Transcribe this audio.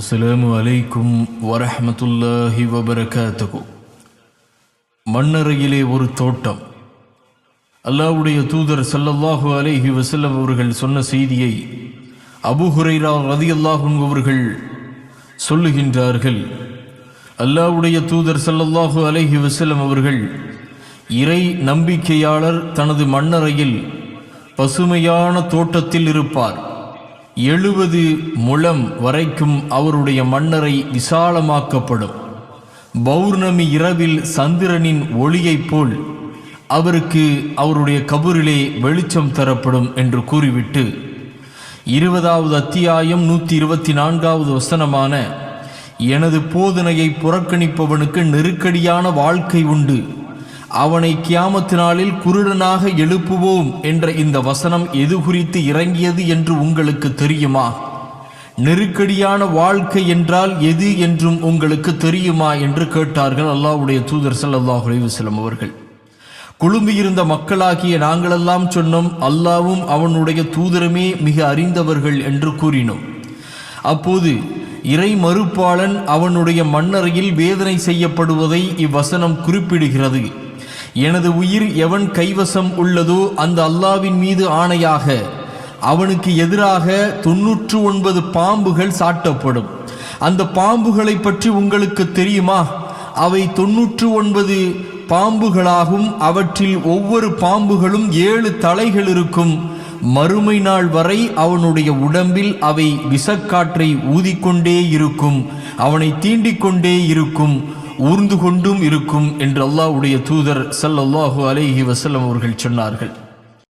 அஸ்லாமு அலைக்கும் வரஹமத்துல்லாஹி வபரகாத்தகு மண்ணறையிலே ஒரு தோட்டம். அல்லாஹ்வுடைய தூதர் சல்லல்லாஹு அலைஹி வசல்லம் அவர்கள் சொன்ன செய்தியை அபுஹுரைரா ஹுரைரா ரதியல்லாஹு அவர்கள் சொல்லுகின்றார்கள். அல்லாஹ்வுடைய தூதர் சல்லல்லாஹு அலைஹி வசல்லம் அவர்கள் இறை நம்பிக்கையாளர் தனது மண்ணறையில் பசுமையான தோட்டத்தில் இருப்பார். எழுபது முழம் வரைக்கும் அவருடைய மன்னரை விசாலமாக்கப்படும். பௌர்ணமி இரவில் சந்திரனின் ஒளியைப் போல் அவருக்கு அவருடைய கபூரிலே வெளிச்சம் தரப்படும் என்று கூறிவிட்டு இருபதாவது அத்தியாயம் நூற்றி இருபத்தி நான்காவது வசனமான எனது போதனையை புறக்கணிப்பவனுக்கு நெருக்கடியான வாழ்க்கை உண்டு. அவனை கியாமத்தினாளில் குருடனாக எழுப்புவோம் என்ற இந்த வசனம் எது குறித்து இறங்கியது என்று உங்களுக்கு தெரியுமா? நெருக்கடியான வாழ்க்கை என்றால் எது என்றும் உங்களுக்கு தெரியுமா? என்று கேட்டார்கள் அல்லாஹ்வுடைய தூதர் சல்லாஹ் அலைஹி அவர்கள். குழும்பியிருந்த மக்களாகிய நாங்களெல்லாம் சொன்னோம் அல்லாவும் அவனுடைய தூதரமே மிக அறிந்தவர்கள் என்று கூறினோம். அப்போது இறை மறுப்பாளன் அவனுடைய மண்ணறையில் வேதனை செய்யப்படுவதை இவ்வசனம் குறிப்பிடுகிறது. எனது உயிர் எவன் கைவசம் உள்ளதோ அந்த அல்லாவின் மீது ஆணையாக அவனுக்கு எதிராக தொன்னூற்று ஒன்பது பாம்புகள் சாட்டப்படும். அந்த பாம்புகளை பற்றி உங்களுக்கு தெரியுமா? அவை தொன்னூற்று ஒன்பது பாம்புகளாகும். அவற்றில் ஒவ்வொரு பாம்புகளும் ஏழு தலைகள் இருக்கும். மறுமை நாள் வரை அவனுடைய உடம்பில் அவை விசக்காற்றை ஊதிக்கொண்டே இருக்கும். அவனை தீண்டிக்கொண்டே இருக்கும். ஊர்ந்து கொண்டும் இருக்கும் என்று அல்லாஹ்வுடைய தூதர் சல்லல்லாஹு அலைஹி வசல்லம் அவர்கள் சொன்னார்கள்.